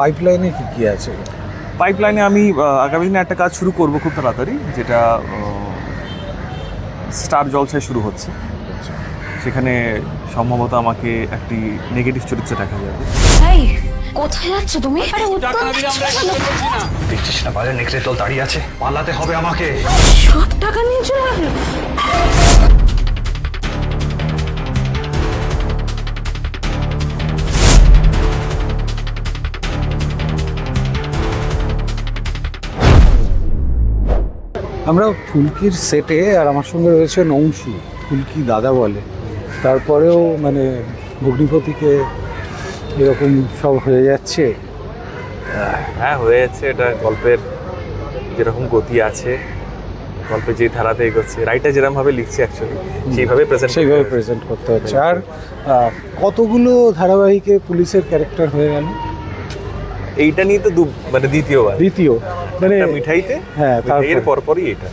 পাইপলাইনে কি কি আছে? পাইপলাইনে আমি আগামী দিনে একটা কাজ শুরু করব খুব তাড়াতাড়ি যেটা স্টার জলসায় শুরু হচ্ছে। সেখানে সম্ভবত আমাকে একটি নেগেটিভ চরিত্র দেখা যাবে। এই কোথায় যাচ্ছ তুমি? আরে? দেখছিস না বাইরে নেকড়ে দল দাঁড়িয়ে আছে? পালাতে হবে আমাকে। সব টাকা নিয়ে চলে আমরা ফুলকির সেটে আর আমার সঙ্গে রয়েছে নংশু ফুলকি দাদা বলে। তারপরেও মানে ভগ্নিপতিকে এরকম সব হয়ে যাচ্ছে। হ্যাঁ হয়ে যাচ্ছে। এটা গল্পের যেরকম গতি আছে গল্পে যে ধারাতে এগোচ্ছে রাইটার যেরকমভাবে লিখছে অ্যাকচুয়ালি সেইভাবে প্রেজেন্ট সেইভাবে প্রেজেন্ট করতে হচ্ছে আর কতগুলো ধারাবাহিকে পুলিশের ক্যারেক্টার হয়ে গেল? এইটা নিয়ে তো দু- মানে দ্বিতীয়বার। দ্বিতীয়। মানে মিঠাইতে হ্যাঁ। এর পরপরই এটা।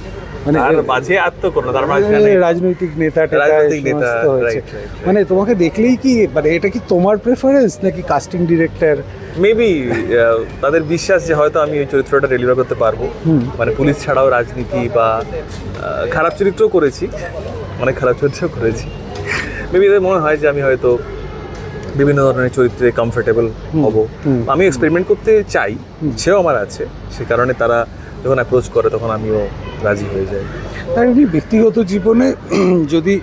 মানে আর মাঝে আর তো কোনো তার মানে মাঝখানে রাজনৈতিক নেতা রাজনৈতিক নেতা. মানে তোমাকে দেখলেই কি মানে এটা কি তোমার প্রেফারেন্স নাকি কাস্টিং ডিরেক্টর মেবি তাদের বিশ্বাস যে হয়তো আমি ওই চরিত্রটা ডেলিভার করতে পারব। মানে পুলিশ ছাড়াও রাজনীতি বা খারাপ চরিত্রও করেছি। অনেক খারাপ চরিত্রও করেছি। মেবি এদের মনে হয় যে আমি হয়তো বিভিন্ন ধরনের চরিত্রে কমফোর্টেবল হব। আমি এক্সপেরিমেন্ট করতে চাই সেও আমার আছে। সে কারণে তারা যখন অ্যাপ্রোচ করে তখন আমিও রাজি হয়ে যাই। আর এমনি ব্যক্তিগত জীবনে যদি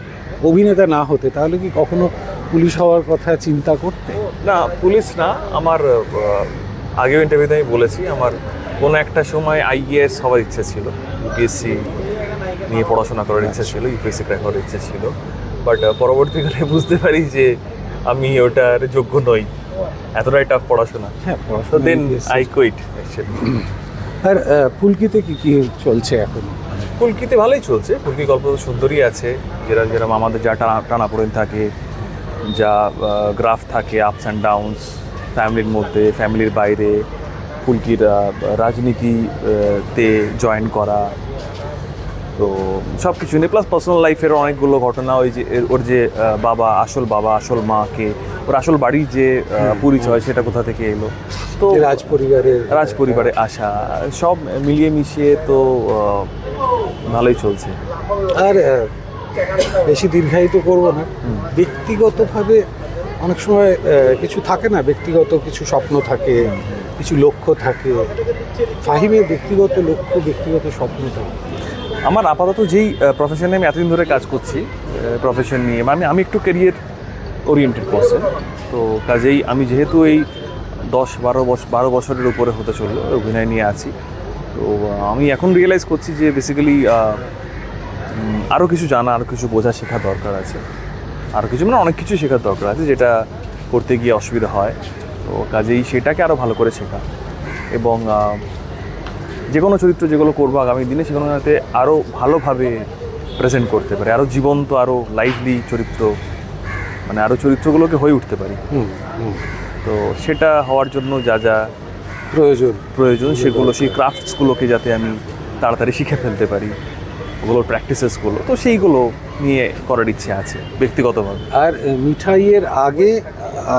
অভিনেতা না হতে তাহলে কি কখনো পুলিশ হওয়ার কথা চিন্তা করতে? না পুলিশ না। আমার আগেও ইন্টারভিউতে আমি বলেছি আমার কোনো একটা সময় আইএএস হওয়ার ইচ্ছা ছিল। ইউপিএসসি নিয়ে পড়াশোনা করার ইচ্ছা ছিল ইউপিএসসি ক্র্যাক করার ইচ্ছা ছিল। বাট পরবর্তীকালে বুঝতে পারি যে আমি ওটার যোগ্য নই। এতটাই টাফ পড়াশোনা। হ্যাঁ পড়াশোনা দেন আই। কুইট আর আহ, ফুলকিতে কি কি চলছে এখন? ফুলকিতে ভালোই চলছে। ফুলকি গল্প তো সুন্দরই আছে। যেরকম যেরকম আমাদের যা টানা টানাপোড়েন থাকে যা গ্রাফ থাকে আপস অ্যান্ড ডাউনস ফ্যামিলির মধ্যে ফ্যামিলির বাইরে ফুলকির আহ, রাজনীতি আহ, তে জয়েন করা তো সব কিছু নিয়ে প্লাস পার্সোনাল লাইফের অনেকগুলো ঘটনা ওই যে ওর যে বাবা আসল বাবা আসল মাকে ওর আসল বাড়ির যে পরিচয় সেটা কোথা থেকে এলো? তো রাজ পরিবারের রাজ পরিবারে আসা সব মিলিয়ে মিশিয়ে তো ভালোই চলছে। আর বেশি দীর্ঘায়িত করব না। ব্যক্তিগতভাবে অনেক সময় কিছু থাকে না ব্যক্তিগত কিছু স্বপ্ন থাকে কিছু লক্ষ্য থাকে। ফাহিমের ব্যক্তিগত লক্ষ্য ব্যক্তিগত স্বপ্ন থাকে। আমার আপাতত যেই প্রফেশনে আমি এতদিন ধরে কাজ করছি প্রফেশন নিয়ে মানে আমি একটু ক্যারিয়ার ওরিয়েন্টেড পার্সন তো কাজেই আমি যেহেতু এই দশ বারো বছর বারো বছরের উপরে হতে চলল, অভিনয় নিয়ে আছি, তো আমি এখন রিয়েলাইজ করছি যে বেসিক্যালি আরও কিছু জানা আরও কিছু বোঝা শেখা দরকার আছে। আরও কিছু মানে অনেক কিছু শেখার দরকার আছে যেটা করতে গিয়ে অসুবিধা হয়, তো কাজেই সেটাকে আরও ভালো করে শেখা। এবং যে কোনো চরিত্র যেগুলো করব আগামী দিনে সেগুলো যাতে আরও ভালোভাবে প্রেজেন্ট করতে পারে আরও জীবন্ত আরও লাইভলি চরিত্র মানে আরও চরিত্রগুলোকে হয়ে উঠতে পারি। তো সেটা হওয়ার জন্য যা যা প্রয়োজন। প্রয়োজন সেগুলো সেই ক্রাফটসগুলোকে যাতে আমি তাড়াতাড়ি শিখে ফেলতে পারি ওগুলোর প্র্যাকটিসেসগুলো তো সেইগুলো নিয়ে করার ইচ্ছে আছে ব্যক্তিগতভাবে। আর মিঠাইয়ের আগে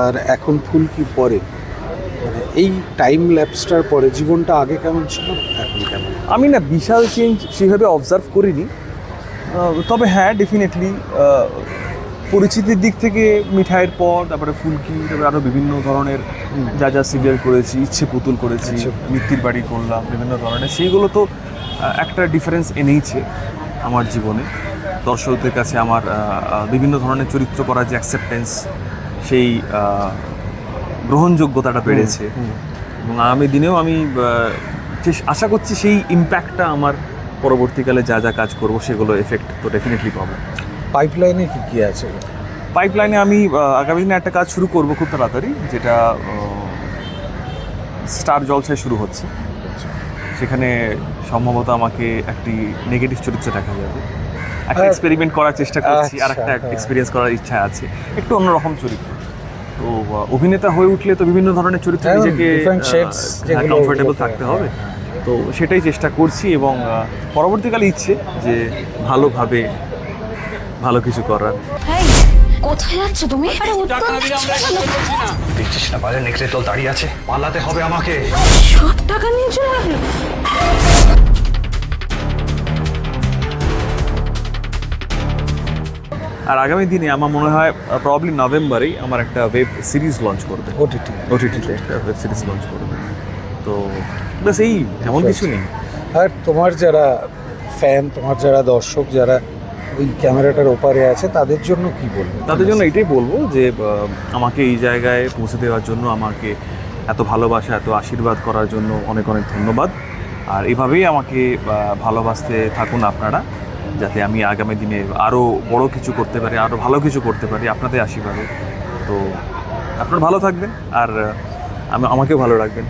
আর এখন ফুলকি পরে? মানে এই টাইম ল্যাপসটার পরে জীবনটা আগে কেমন ছিল? এখন কেমন। আমি না বিশাল চেঞ্জ সেভাবে অবজার্ভ করিনি। তবে হ্যাঁ ডেফিনেটলি পরিচিতির দিক থেকে মিঠাইয়ের পর তারপরে ফুলকি তারপরে আরও বিভিন্ন ধরনের যা যা সিরিয়াল করেছি ইচ্ছে পুতুল করেছি মিত্তির বাড়ি করলাম বিভিন্ন ধরনের। সেইগুলো তো একটা ডিফারেন্স এনেইছে আমার জীবনে। দর্শকদের কাছে আমার বিভিন্ন ধরনের চরিত্র করার যে অ্যাকসেপ্টেন্স সেই গ্রহণযোগ্যতাটা বেড়েছে। এবং আগামী দিনেও আমি আশা করছি সেই ইম্প্যাক্টটা আমার পরবর্তীকালে যা যা কাজ করব সেগুলো এফেক্ট তো ডেফিনেটলি পাবো। পাইপলাইনে কি কি আছে? পাইপলাইনে আমি আগামী দিনে একটা কাজ শুরু করব খুব তাড়াতাড়ি যেটা স্টার জলসায় শুরু হচ্ছে। সেখানে সম্ভবত আমাকে একটি নেগেটিভ চরিত্র দেখা যাবে। একটা এক্সপেরিমেন্ট করার চেষ্টা করছি আর একটা আচ্ছা, হ্যাঁ। এক্সপিরিয়েন্স করার ইচ্ছা আছে। একটু অন্যরকম চরিত্র। তো অভিনেতা হয়ে উঠলে তো বিভিন্ন ধরনের চরিত্রে হ্যাঁ, নিজেকে কমফোর্টেবল থাকতে হবে। তো সেটাই চেষ্টা করছি এবং পরবর্তীকালে ইচ্ছে যে ভালোভাবে ভালো কিছু করার। এই কোথায় যাচ্ছ তুমি? আরে উত্তর না। দেখছিস না বাইরে নেকড়ে দল দাঁড়িয়ে আছে? পালাতে হবে আমাকে। সব টাকা নিয়ে চলে গেল আর আগামী দিনে আমার মনে হয় প্রবলি নভেম্বরেই আমার একটা ওয়েব সিরিজ লঞ্চ করবে। ওটিটি ওটিটিতে একটা ওয়েব সিরিজ লঞ্চ করবে। তো ব্যাস এই এমন কিছু নেই। আর তোমার যারা ফ্যান তোমার যারা দর্শক যারা ওই ক্যামেরাটার ওপারে আছে তাদের জন্য কি বলবে? তাদের জন্য এটাই বলব যে আমাকে এই জায়গায় পৌঁছে দেওয়ার জন্য আমাকে এত ভালোবাসা এত আশীর্বাদ করার জন্য অনেক অনেক ধন্যবাদ। আর এভাবেই আমাকে ভালোবাসতে থাকুন আপনারা যাতে আমি আগামী দিনে আরও বড় কিছু করতে পারি আরও ভালো কিছু করতে পারি আপনাদের আশীর্বাদে। তো আপনারা ভালো থাকবেন আর আমাকেও ভালো রাখবেন।